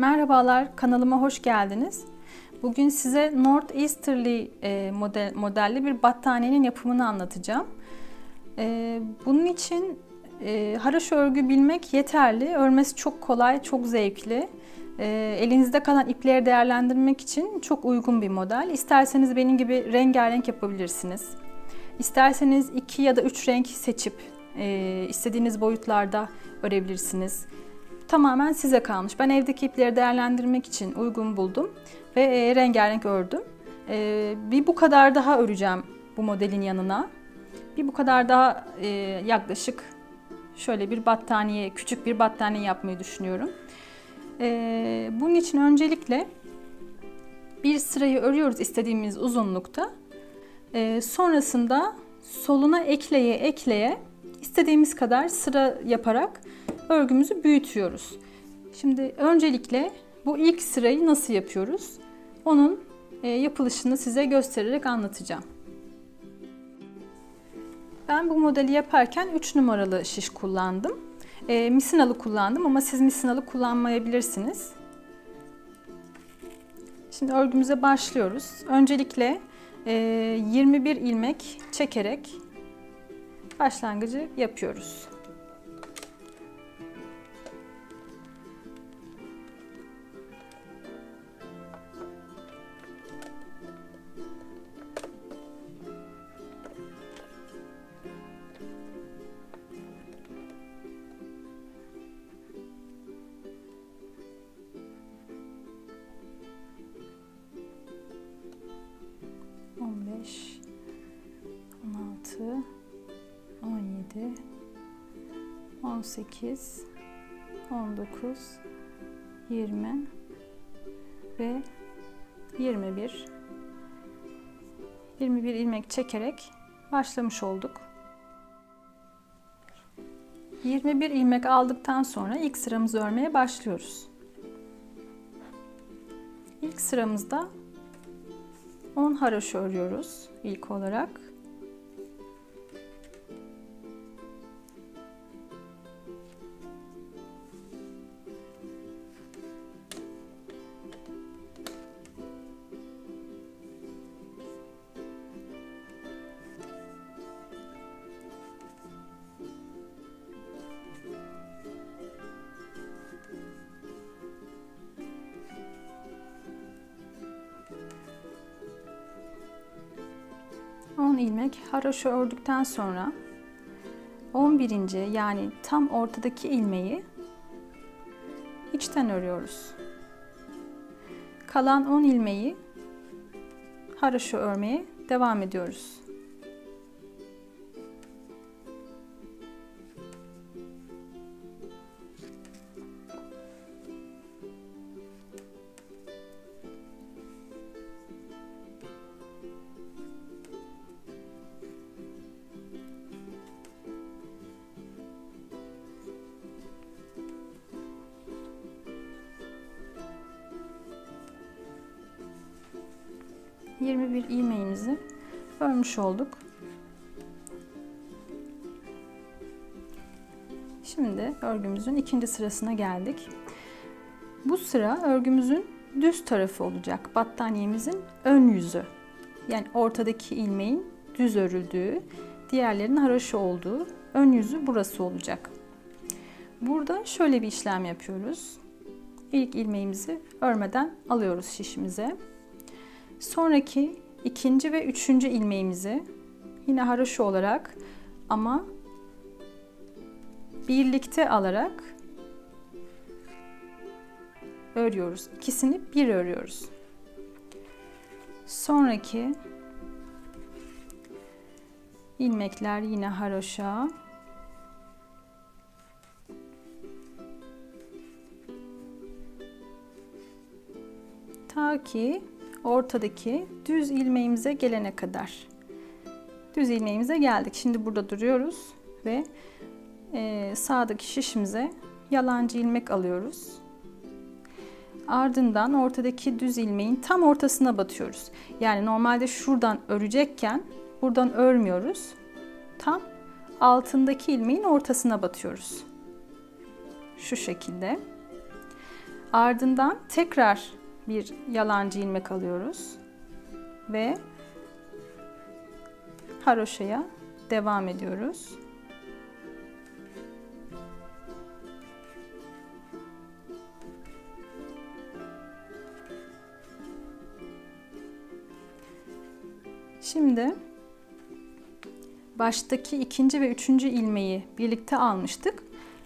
Merhabalar, kanalıma hoş geldiniz. Bugün size North Easterly e, model, modelli bir battaniyenin yapımını anlatacağım. E, bunun için e, haraş örgü bilmek yeterli. Örmesi çok kolay, çok zevkli. Elinizde kalan ipleri değerlendirmek için çok uygun bir model. İsterseniz benim gibi rengarenk yapabilirsiniz. İsterseniz iki ya da üç renk seçip istediğiniz boyutlarda örebilirsiniz tamamen size kalmış. Ben evdeki ipleri değerlendirmek için uygun buldum ve e, rengarenk ördüm. E, bir bu kadar daha öreceğim bu modelin yanına. Bir bu kadar daha e, yaklaşık şöyle bir battaniye, küçük bir battaniye yapmayı düşünüyorum. E, bunun için öncelikle bir sırayı örüyoruz istediğimiz uzunlukta. E, sonrasında soluna ekleye ekleye istediğimiz kadar sıra yaparak örgümüzü büyütüyoruz. Şimdi öncelikle bu ilk sırayı nasıl yapıyoruz? Onun e, yapılışını size göstererek anlatacağım. Ben bu modeli yaparken 3 numaralı şiş kullandım. E, misinalı kullandım ama siz misinalı kullanmayabilirsiniz. Şimdi örgümüze başlıyoruz. Öncelikle e, 21 ilmek çekerek başlangıcı yapıyoruz. 18 19 20 ve 21 21 ilmek çekerek başlamış olduk. 21 ilmek aldıktan sonra ilk sıramızı örmeye başlıyoruz. İlk sıramızda 10 haroşa örüyoruz ilk olarak. İlmek haroşa ördükten sonra 11. yani tam ortadaki ilmeği içten örüyoruz. Kalan 10 ilmeği haroşa örmeye devam ediyoruz. 21 ilmeğimizi örmüş olduk. Şimdi örgümüzün ikinci sırasına geldik. Bu sıra örgümüzün düz tarafı olacak. Battaniyemizin ön yüzü. Yani ortadaki ilmeğin düz örüldüğü, diğerlerinin haroşa olduğu ön yüzü burası olacak. Burada şöyle bir işlem yapıyoruz. İlk ilmeğimizi örmeden alıyoruz şişimize. Sonraki ikinci ve üçüncü ilmeğimizi yine haroşa olarak ama birlikte alarak örüyoruz. İkisini bir örüyoruz. Sonraki ilmekler yine haroşa. Ta ki ortadaki düz ilmeğimize gelene kadar. Düz ilmeğimize geldik. Şimdi burada duruyoruz ve e, sağdaki şişimize yalancı ilmek alıyoruz. Ardından ortadaki düz ilmeğin tam ortasına batıyoruz. Yani normalde şuradan örecekken buradan örmüyoruz. Tam altındaki ilmeğin ortasına batıyoruz. Şu şekilde. Ardından tekrar bir yalancı ilmek alıyoruz ve haroşaya devam ediyoruz. Şimdi baştaki ikinci ve üçüncü ilmeği birlikte almıştık.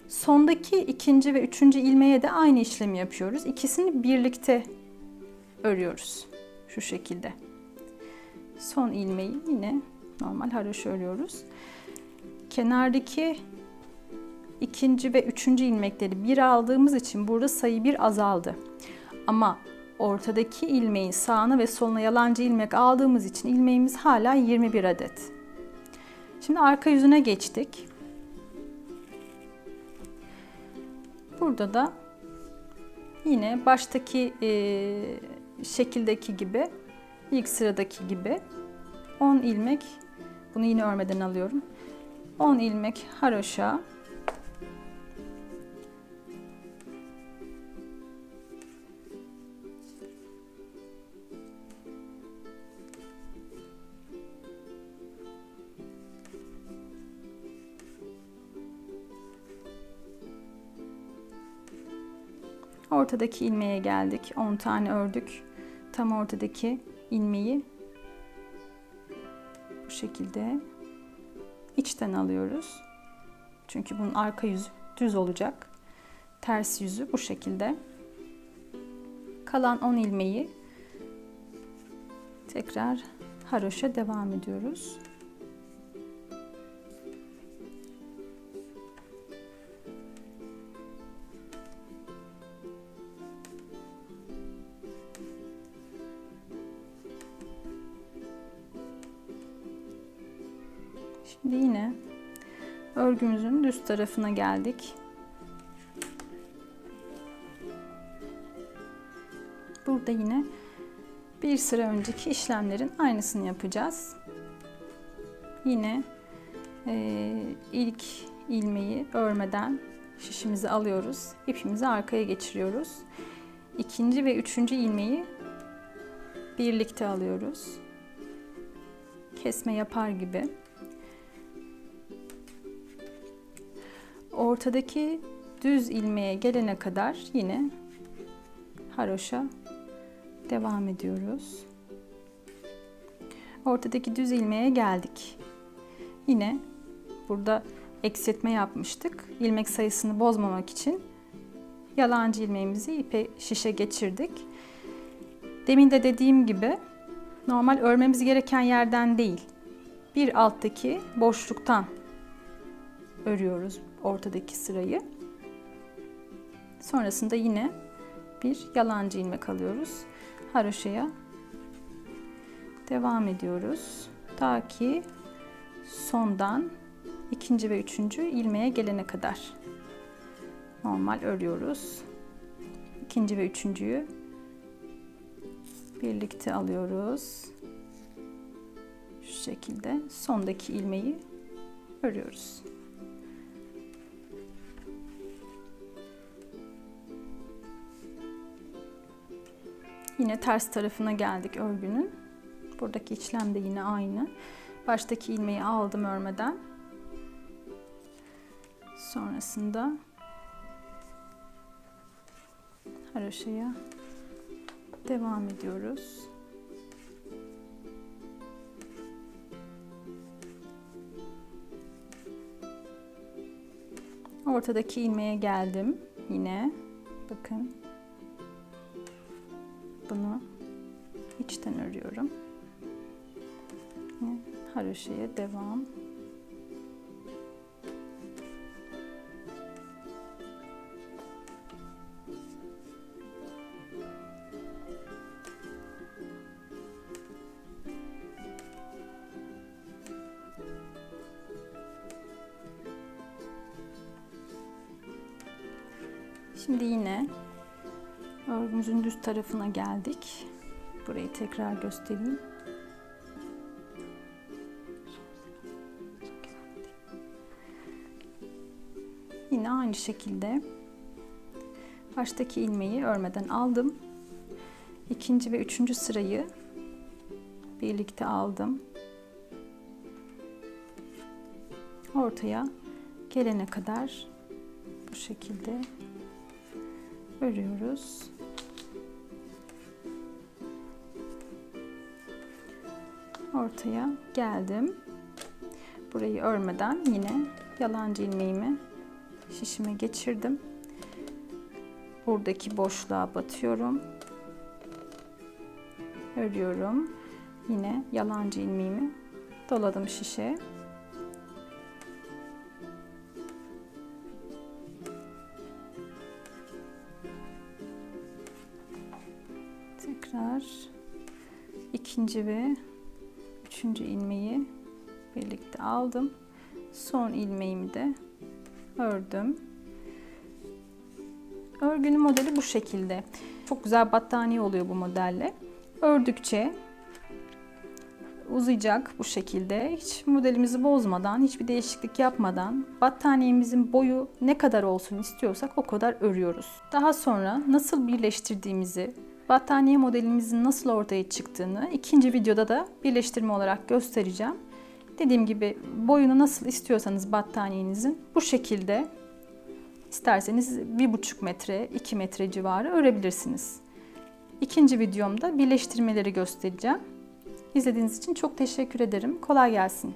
Sondaki ikinci ve üçüncü ilmeğe de aynı işlemi yapıyoruz. İkisini birlikte örüyoruz. Şu şekilde. Son ilmeği yine normal haroşa örüyoruz. Kenardaki ikinci ve üçüncü ilmekleri bir aldığımız için burada sayı bir azaldı. Ama ortadaki ilmeğin sağına ve soluna yalancı ilmek aldığımız için ilmeğimiz hala 21 adet. Şimdi arka yüzüne geçtik. Burada da yine baştaki e, şekildeki gibi ilk sıradaki gibi 10 ilmek bunu yine örmeden alıyorum. 10 ilmek haroşa Ortadaki ilmeğe geldik. 10 tane ördük. Tam ortadaki ilmeği bu şekilde içten alıyoruz. Çünkü bunun arka yüzü düz olacak. Ters yüzü bu şekilde. Kalan 10 ilmeği tekrar haroşa devam ediyoruz. Şimdi yine örgümüzün düz tarafına geldik. Burada yine bir sıra önceki işlemlerin aynısını yapacağız. Yine e, ilk ilmeği örmeden şişimizi alıyoruz. ipimizi arkaya geçiriyoruz. İkinci ve üçüncü ilmeği birlikte alıyoruz. Kesme yapar gibi. Ortadaki düz ilmeğe gelene kadar yine haroşa devam ediyoruz. Ortadaki düz ilmeğe geldik. Yine burada eksiltme yapmıştık. İlmek sayısını bozmamak için yalancı ilmeğimizi ipe şişe geçirdik. Demin de dediğim gibi normal örmemiz gereken yerden değil, bir alttaki boşluktan örüyoruz ortadaki sırayı. Sonrasında yine bir yalancı ilmek alıyoruz. Haroşaya devam ediyoruz. Ta ki sondan ikinci ve üçüncü ilmeğe gelene kadar normal örüyoruz. İkinci ve üçüncüyü birlikte alıyoruz. Şu şekilde sondaki ilmeği örüyoruz. Yine ters tarafına geldik örgünün. Buradaki işlem de yine aynı. Baştaki ilmeği aldım örmeden. Sonrasında haroşaya devam ediyoruz. Ortadaki ilmeğe geldim yine. Bakın bunu içten örüyorum. Haroşaya devam. Şimdi yine Örgümüzün düz tarafına geldik. Burayı tekrar göstereyim. Yine aynı şekilde Baştaki ilmeği örmeden aldım. İkinci ve üçüncü sırayı birlikte aldım. Ortaya gelene kadar bu şekilde örüyoruz. Ortaya geldim. Burayı örmeden yine yalancı ilmeğimi şişime geçirdim. Buradaki boşluğa batıyorum. Örüyorum. Yine yalancı ilmeğimi doladım şişe. Tekrar ikinci ve üçüncü ilmeği birlikte aldım. Son ilmeğimi de ördüm. Örgünün modeli bu şekilde. Çok güzel battaniye oluyor bu modelle. Ördükçe uzayacak bu şekilde. Hiç modelimizi bozmadan, hiçbir değişiklik yapmadan battaniyemizin boyu ne kadar olsun istiyorsak o kadar örüyoruz. Daha sonra nasıl birleştirdiğimizi, battaniye modelimizin nasıl ortaya çıktığını ikinci videoda da birleştirme olarak göstereceğim. Dediğim gibi boyunu nasıl istiyorsanız battaniyenizin bu şekilde isterseniz 1,5 metre, 2 metre civarı örebilirsiniz. İkinci videomda birleştirmeleri göstereceğim. İzlediğiniz için çok teşekkür ederim. Kolay gelsin.